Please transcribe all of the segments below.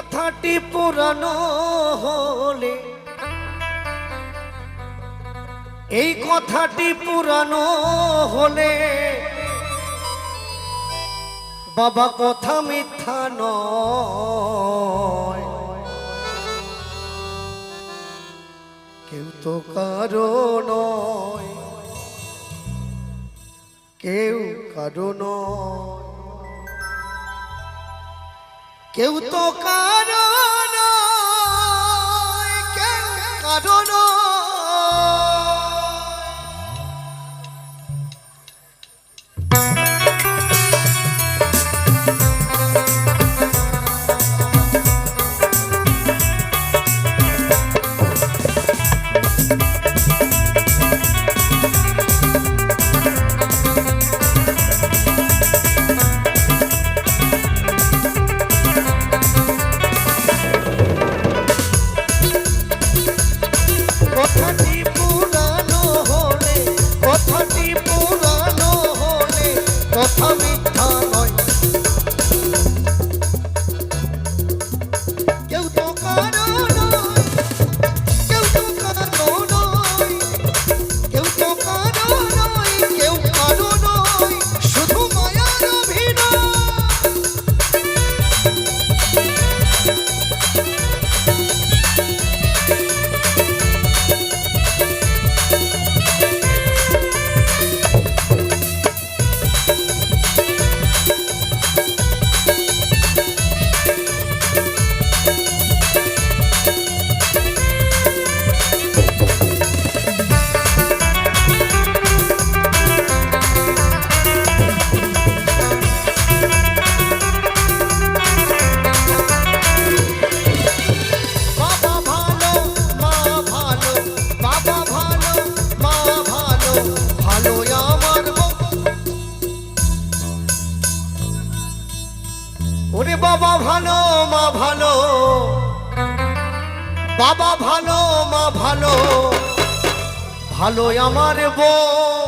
কথাটি পুরানো হলে, এই কথাটি পুরানো হলে, বাবা কথা মিথ্যা নয়। কেউ তো কারও নয়, কেউ কারও নয়। কেউ তো কারও ভালো আমার বউ।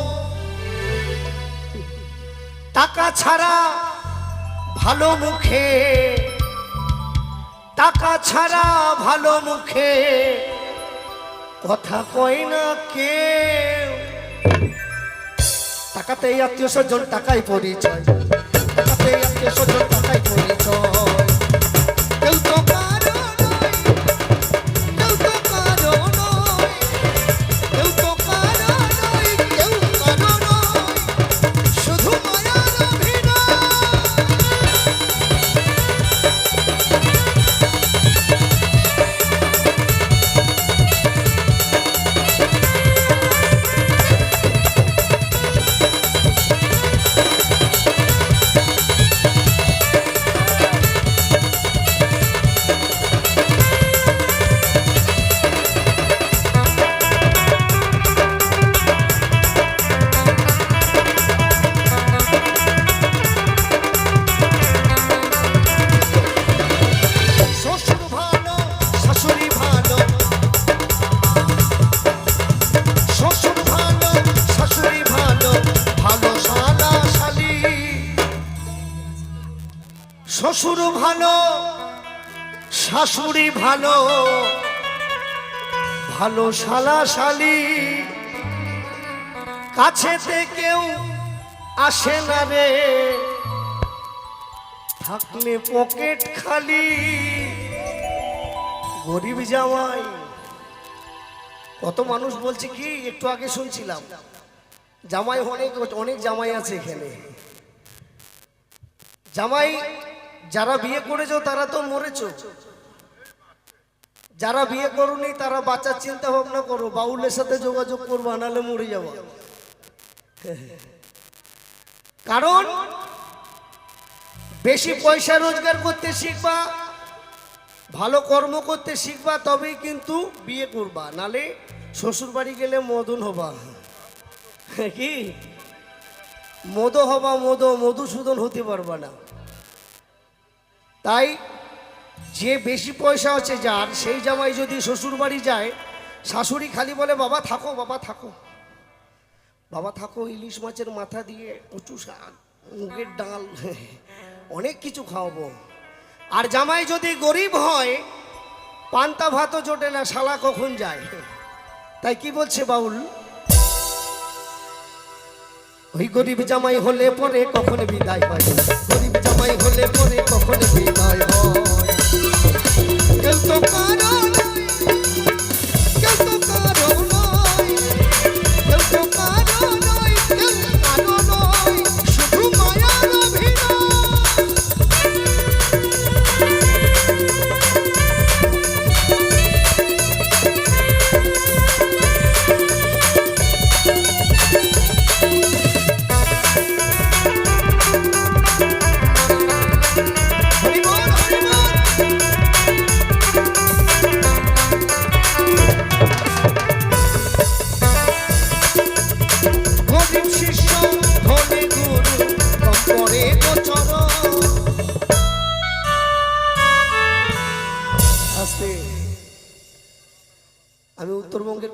টাকা ছাড়া ভালো মুখে, টাকা ছাড়া ভালো মুখে কথা কয় না কে টাকাতে আত্মীয় স্বজন, টাকাই পরিচয়। টাকাতে আত্মীয় স্বজন, টাকাই পরিচয়। ভালো ভালো শালা শালি কাছেতে কেউ আসে না রে। থাকলে পকেট খালি। গরিব জামাই, কত মানুষ বলছে কি, একটু আগে শুনছিলাম, জামাই অনেক অনেক জামাই আছে এখানে। জামাই, যারা বিয়ে করেছ তারা তো মরেছো। যারা বিয়ে করুনি, তারা বাচ্চার চিন্তা ভাবনা করো, বাউলের সাথে যোগাযোগ করব নাহলে মরে যাব। কারণ, বেশি পয়সা রোজগার করতে শিখবা, ভালো কর্ম করতে শিখবা, তবেই কিন্তু বিয়ে করবা, নালে শ্বশুর বাড়ি গেলে মদন হবা। কি? মদ হবা মদ, মধুসূদন হতে পারবা না। তাই যে বেশি পয়সা আছে যার, সেই জামাই যদি শ্বশুর বাড়ি যায়, শাশুড়ি খালি বলে, বাবা, থাকো বাবা থাকো। বাবা, থাকো, ইলিশ মাছের মাথা দিয়ে উঁচু শাক, মুগের ডাল, অনেক কিছু খাওয়াবো। আর জামাই যদি গরিব হয়, পান্তা ভাতও জোটে না, শালা কখন যায়? তাই কি বলছে বাউল? ওই গরিব জামাই হলে পরে কখন বিদায় হয়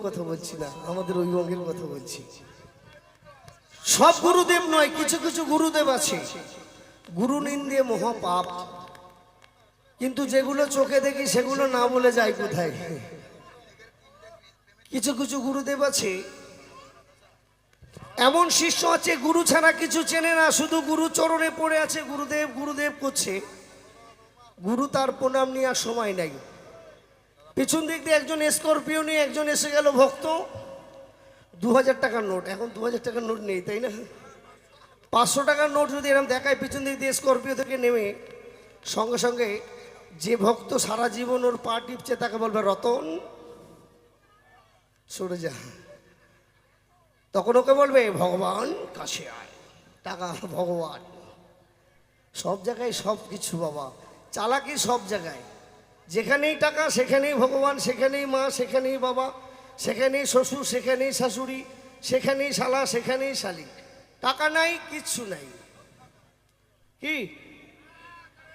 কথা বলছি না, আমাদের ওই বঙ্গের কথা বলছি। সব গুরুদেব নয়, কিছু কিছু গুরুদেব আছে। গুরু নিন্দে মহাপাপ। কিন্তু যেগুলো চোখে দেখি, সেগুলো না বলে যায় কোথায়? কিছু কিছু গুরুদেব আছে। এমন শিষ্য আছে, গুরু ছাড়া কিছু চেনে না, শুধু গুরু চরণে পড়ে আছে, গুরুদেব গুরুদেব করছে। গুরু তার প্রণাম নেওয়ার সময় নাই। পিছন দিক দিয়ে একজন স্করপিও নিয়ে একজন এসে গেল, ভক্ত। দু হাজার টাকার নোট, এখন দু হাজার টাকার নোট নেই, তাই না? পাঁচশো টাকার নোট যদি এরকম দেখায় পিছন দিক দিয়ে স্করপিও থেকে নেমে, সঙ্গে সঙ্গে যে ভক্ত সারা জীবন ওর পা টিপছে তাকে বলবে, রতন, সরে যা। তখন ওকে বলবে, ভগবান কাছে আয়, টাকা ভগবান। সব জায়গায় সব কিছু বাবা, চালাকি সব জায়গায়। যেখানেই টাকা, সেখানেই ভগবান, সেখানেই মা, সেখানেই বাবা, সেখানেই শ্বশুর, সেখানেই শাশুড়ি, সেখানেই শালা, সেখানেই শালি। টাকা নাই, কিচ্ছু নাই। কি?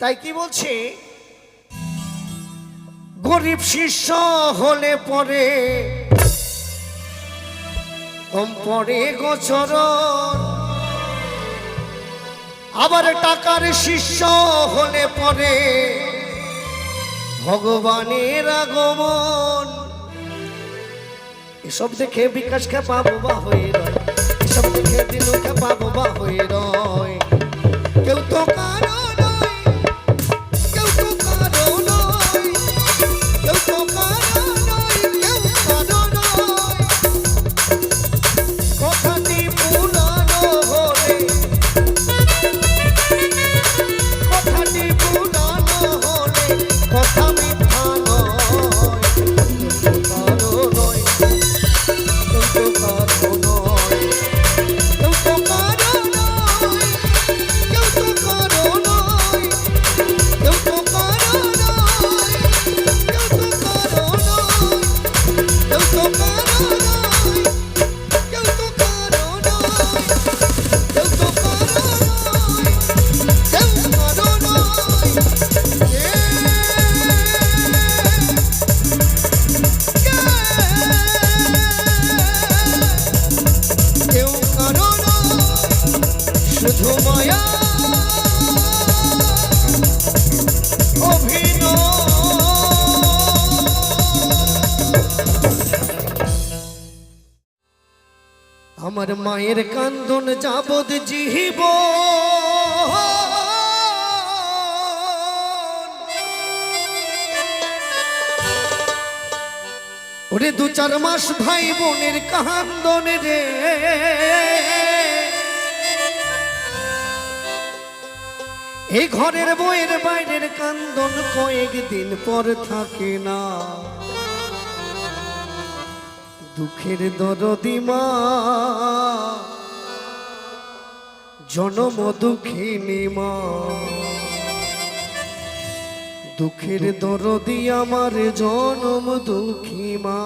তাই কি বলছে? গরিব শিষ্য হলে পরে কম পরে গোচরণ আবার টাকার শিষ্য হলে পরে ভগবানের আগমন। এসব দেখে বিকাশ খেপা বা হয়ে রয়। এসব দেখে দিন খেপা বা হয়ে রয়। মায়ের কান্দন যাবদ জিহিব। ওরে দু চার মাস ভাই বোনের কান্দন রে। এই ঘরের বইয়ের বাইরের কান্দন কয়েকদিন পর থাকে না। দুঃখের দরদি মা। জনম দুঃখিনী মা। দুঃখের দরদি আমার জনম দুঃখী মা।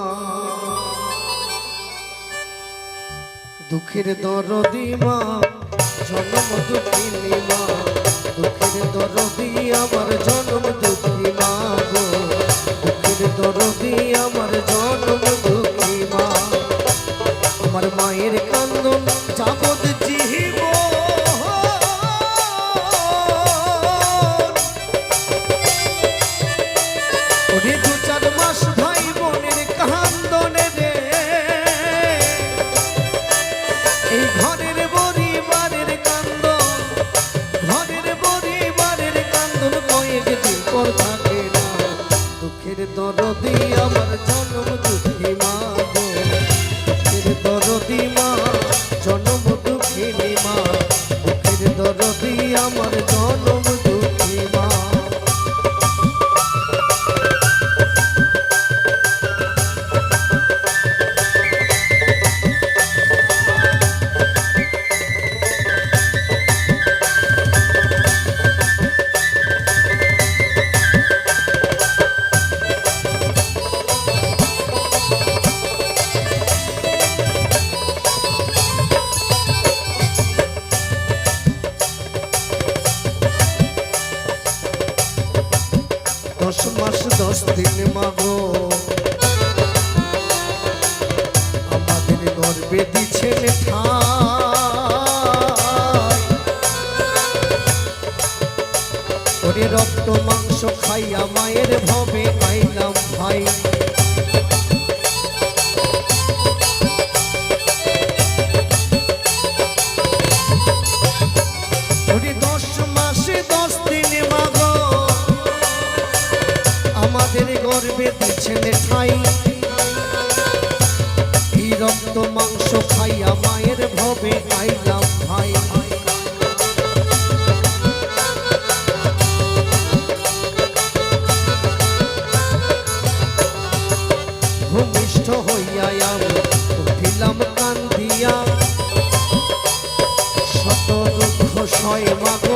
দুঃখের দরদি মা, জনম দুঃখিনী মা। দুঃখের দরদি আমার জনম দুঃখী মা গো। দুঃখের দরদি আমার মায়ের রক্ত মাংস খাইয়া মায়ের ভবে আইলাম ভাই। রক্ত মাংস খাইয়া মায়ের ভবে আইলাম হয় মা